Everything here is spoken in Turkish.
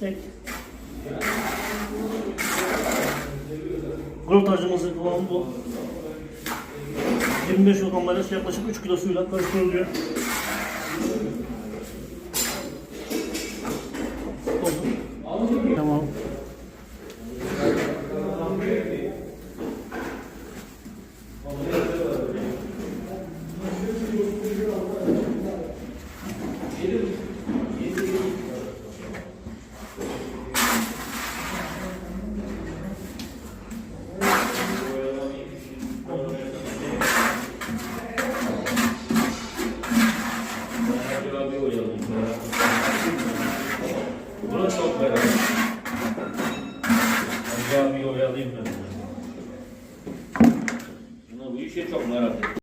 Çek. Grotajımızın kıvamı bu. 25 yıl ambalaj yaklaşık 3 kilo suyla karıştırılıyor. Camiyi oyalayayım ben. Buna bu işe çok merak ettim.